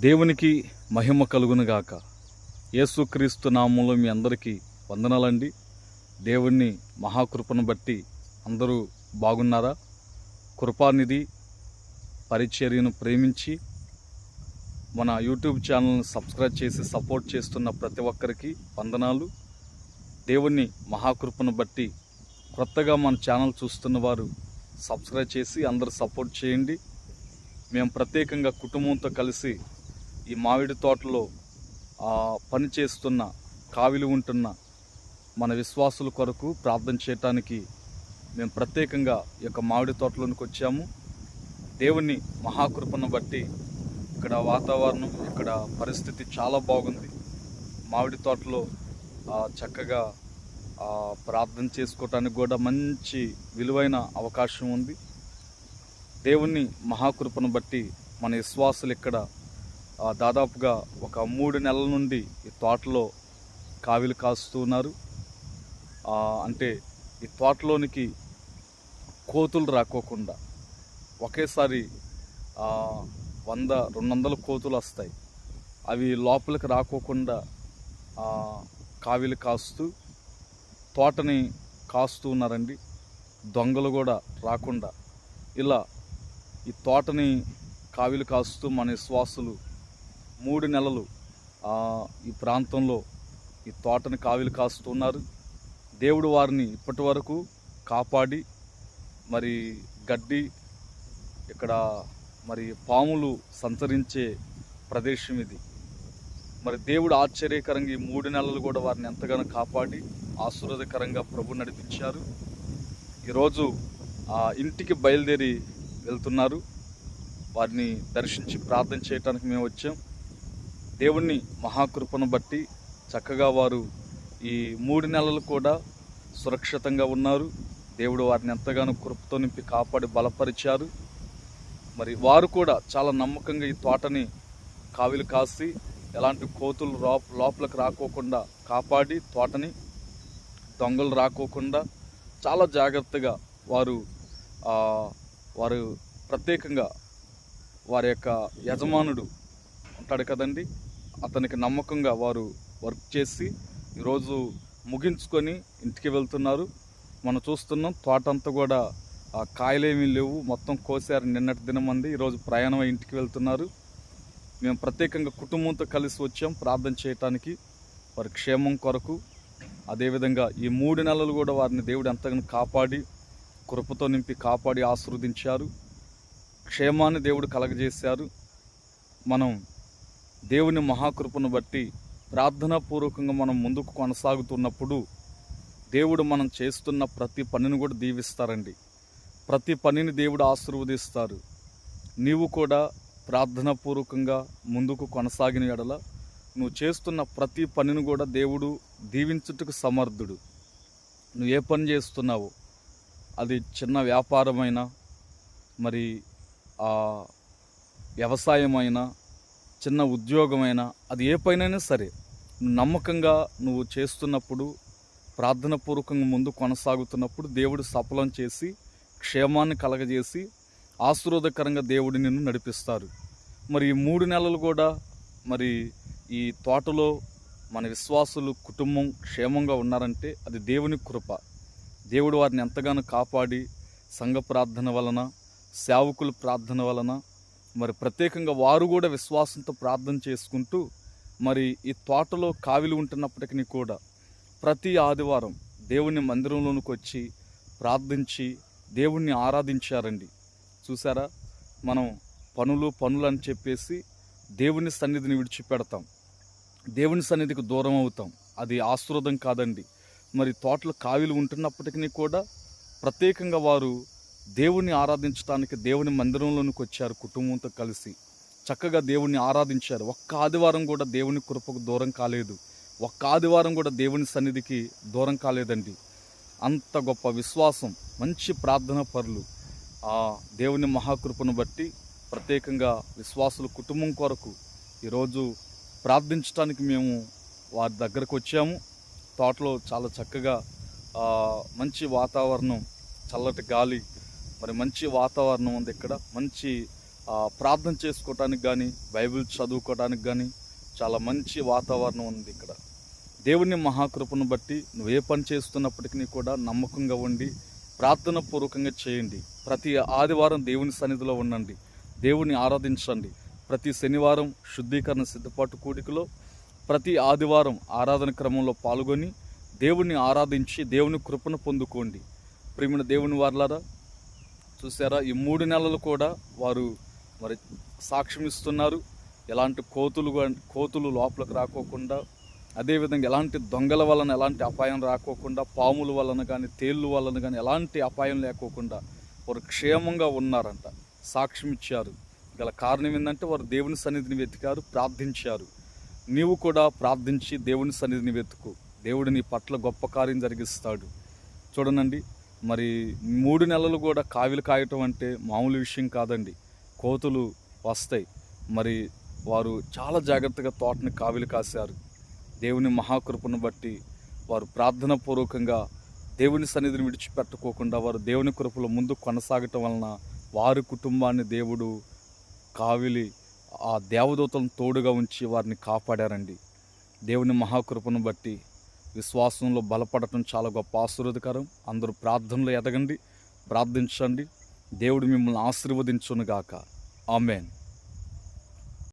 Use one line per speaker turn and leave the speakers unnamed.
దేవునికి మహిమ కలుగునుగాక యేసుక్రీస్తు నామంలో మీ అందరికీ వందనాలండి. దేవుణ్ణి మహాకృపను బట్టి అందరూ బాగున్నారా? కృపానిధి పరిచర్యను ప్రేమించి మన యూట్యూబ్ ఛానల్ని సబ్స్క్రైబ్ చేసి సపోర్ట్ చేస్తున్న ప్రతి ఒక్కరికి వందనాలు. దేవుణ్ణి మహాకృపను బట్టి కొత్తగా మన ఛానల్ చూస్తున్న వారు సబ్స్క్రైబ్ చేసి అందరూ సపోర్ట్ చేయండి. మేము ప్రత్యేకంగా కుటుంబంతో కలిసి ఈ మామిడి తోటలో పనిచేస్తున్న పని చేస్తున్న కావిలి ఉంటున్న మన విశ్వాసుల కొరకు ప్రార్థన చేయటానికి మేము ప్రత్యేకంగా ఈ యొక్క మామిడి తోటలోనికి వచ్చాము. దేవుని మహాకృపను బట్టి ఇక్కడ వాతావరణం ఇక్కడ పరిస్థితి చాలా బాగుంది. మామిడి తోటలో చక్కగా ప్రార్థన చేసుకోవటానికి కూడా మంచి విలువైన అవకాశం ఉంది. దేవుని మహాకృపను బట్టి మన విశ్వాసులు ఇక్కడ దాదాపుగా ఒక మూడు నెలల నుండి ఈ తోటలో కావిలు కాస్తున్నారు అంటే ఈ తోటలోనికి కోతులు రాకోకుండా ఒకేసారి వంద రెండు వందల కోతులు వస్తాయి. అవి లోపలికి రాకోకుండా కావిలు కాస్తూ తోటని కాస్తూ ఉన్నారండి. దొంగలు కూడా రాకుండా. ఇలా ఈ తోటని కావిలు కాస్తూ మన శ్వాసలు మూడు నెలలు ఈ ప్రాంతంలో ఈ తోటని కావిలు కాస్తున్నారు. దేవుడు వారిని ఇప్పటి వరకు కాపాడి మరి గడ్డి ఇక్కడ మరి పాములు సంచరించే ప్రదేశం ఇది. మరి దేవుడు ఆశ్చర్యకరంగా ఈ మూడు నెలలు కూడా వారిని ఎంతగానో కాపాడి ఆశీర్వాదకరంగా ప్రభు నడిపించారు. ఈరోజు ఆ ఇంటికి బయలుదేరి వెళ్తున్నారు. వారిని దర్శించి ప్రార్థన చేయడానికి మేము వచ్చాం. దేవుణ్ణి మహాకృపను బట్టి చక్కగా వారు ఈ మూడు నెలలు కూడా సురక్షితంగా ఉన్నారు. దేవుడు వారిని ఎంతగానో కృపతో నింపి కాపాడి బలపరిచారు. మరి వారు కూడా చాలా నమ్మకంగా ఈ తోటని కావిలు కాసి ఎలాంటి కోతులు లోప లోపలికి రాకోకుండా కాపాడి తోటని దొంగలు రాకోకుండా చాలా జాగ్రత్తగా వారు వారు ప్రత్యేకంగా వారి యొక్క యజమానుడు ఉంటాడు కదండి. అతనికి నమ్మకంగా వారు వర్క్ చేసి ఈరోజు ముగించుకొని ఇంటికి వెళ్తున్నారు. మనం చూస్తున్నాం తోట అంతా కూడా ఆ, కాయలేమీ లేవు. మొత్తం కోసారు నిన్నటి దినం అంది ఈరోజు ప్రయాణం ఇంటికి వెళ్తున్నారు. మేము ప్రత్యేకంగా కుటుంబంతో కలిసి వచ్చాం ప్రార్థన చేయటానికి. వారి క్షేమం కొరకు అదేవిధంగా ఈ మూడు నెలలు కూడా వారిని దేవుడు ఎంతగానో కాపాడి కృపతో నింపి కాపాడి ఆశీర్వదించారు. క్షేమాన్ని దేవుడు కలగజేశారు. మనం దేవుని మహాకృపను బట్టి ప్రార్థనాపూర్వకంగా మనం ముందుకు కొనసాగుతున్నప్పుడు దేవుడు మనం చేస్తున్న ప్రతి పనిని కూడా దీవిస్తారండి. ప్రతి పనిని దేవుడు ఆశీర్వదిస్తారు. నీవు కూడా ప్రార్థనాపూర్వకంగా ముందుకు కొనసాగిన ఎడల నువ్వు చేస్తున్న ప్రతి పనిని కూడా దేవుడు దీవించుటకు సమర్థుడు. నువ్వు ఏ పని చేస్తున్నావో అది చిన్న వ్యాపారమైనా మరి వ్యవసాయమైనా చిన్న ఉద్యోగమైనా అది ఏ పనైనా సరే నమ్మకంగా నువ్వు చేస్తున్నప్పుడు ప్రార్థన పూర్వకంగా ముందు కొనసాగుతున్నప్పుడు దేవుడు సఫలం చేసి క్షేమాన్ని కలగజేసి ఆశీర్వాదకరంగా దేవుడు నిన్ను నడిపిస్తారు. మరి ఈ మూడు నెలలు కూడా మరి ఈ తోటలో మన విశ్వాసులు కుటుంబం క్షేమంగా ఉన్నారంటే అది దేవుని కృప. దేవుడు వారిని ఎంతగానో కాపాడి సంఘ ప్రార్థన వలన సేవకుల ప్రార్థన వలన మరి ప్రత్యేకంగా వారు కూడా విశ్వాసంతో ప్రార్థన చేసుకుంటూ మరి ఈ తోటలో కావిలి ఉంటున్నప్పటికీ కూడా ప్రతి ఆదివారం దేవుని మందిరంలోనికి వచ్చి ప్రార్థించి దేవుణ్ణి ఆరాధించారండి. చూసారా? మనం పనులు పనులు అని చెప్పేసి దేవుని సన్నిధిని విడిచిపెడతాం. దేవుని సన్నిధికి దూరం అవుతాం. అది ఆశీర్వదం కాదండి. మరి తోటలో కావిలు ఉంటున్నప్పటికీ కూడా ప్రత్యేకంగా వారు దేవుణ్ణి ఆరాధించడానికి దేవుని మందిరంలోనికి వచ్చారు కుటుంబంతో కలిసి. చక్కగా దేవుణ్ణి ఆరాధించారు. ఒక్క ఆదివారం కూడా దేవుని కృపకు దూరం కాలేదు. ఒక్క ఆదివారం కూడా దేవుని సన్నిధికి దూరం కాలేదండి. అంత గొప్ప విశ్వాసం మంచి ప్రార్థన పరులు ఆ దేవుని మహాకృపను బట్టి ప్రత్యేకంగా విశ్వాసుల కుటుంబం కొరకు ఈరోజు ప్రార్థించడానికి మేము వారి దగ్గరకు వచ్చాము. తోటలో చాలా చక్కగా మంచి వాతావరణం చల్లటి గాలి మరి మంచి వాతావరణం ఉంది ఇక్కడ. మంచి ప్రార్థన చేసుకోవటానికి కానీ బైబిల్ చదువుకోవటానికి కానీ చాలా మంచి వాతావరణం ఉంది ఇక్కడ. దేవుని మహాకృపను బట్టి నువ్వు ఏ పని చేస్తున్నప్పటికీ కూడా నమ్మకంగా ఉండి ప్రార్థన పూర్వకంగా చేయండి. ప్రతి ఆదివారం దేవుని సన్నిధిలో ఉండండి. దేవుని ఆరాధించండి. ప్రతి శనివారం శుద్ధీకరణ సిద్ధపాటు కూడికలో ప్రతి ఆదివారం ఆరాధన క్రమంలో పాల్గొని దేవుణ్ణి ఆరాధించి దేవుని కృపను పొందుకోండి. ప్రేమిన దేవుని వార్లారా చూసారా? ఈ మూడు నెలలు కూడా వారు మరి సాక్ష్యం ఇస్తున్నారు. ఎలాంటి కోతులు కోతులు లోపలికి రాకోకుండా అదేవిధంగా ఎలాంటి దొంగల వలన ఎలాంటి అపాయం రాకోకుండా పాముల వలన కానీ తేళ్ళు వలన కానీ ఎలాంటి అపాయం లేకోకుండా వారు క్షేమంగా ఉన్నారంట. సాక్ష్యం ఇచ్చారు. గల కారణం ఏంటంటే వారు దేవుని సన్నిధిని వెతికారు ప్రార్థించారు. నీవు కూడా ప్రార్థించి దేవుని సన్నిధిని వెతుకు. దేవుడు నీ పట్ల గొప్ప కార్యం జరిగిస్తాడు. చూడనండి మరి మూడు నెలలు కూడా కావిలు కాయటం అంటే మామూలు విషయం కాదండి. కోతులు వస్తాయి. మరి వారు చాలా జాగ్రత్తగా తోటని కావిలు కాశారు. దేవుని మహాకృపను బట్టి వారు ప్రార్థన పూర్వకంగా దేవుని సన్నిధిని విడిచిపెట్టుకోకుండా వారు దేవుని కృపలో ముందు కొనసాగటం వలన వారి కుటుంబాన్ని దేవుడు కావిలి ఆ దేవదూతలను తోడుగా ఉంచి వారిని కాపాడారండి. దేవుని మహాకృపను బట్టి విశ్వాసంలో బలపడటం చాలా గొప్ప ఆశీర్వదకరం. అందరూ ప్రార్థనలో ఎదగండి ప్రార్థించండి. దేవుడు మిమ్మల్ని ఆశీర్వదించునుగాక. ఆమెన్.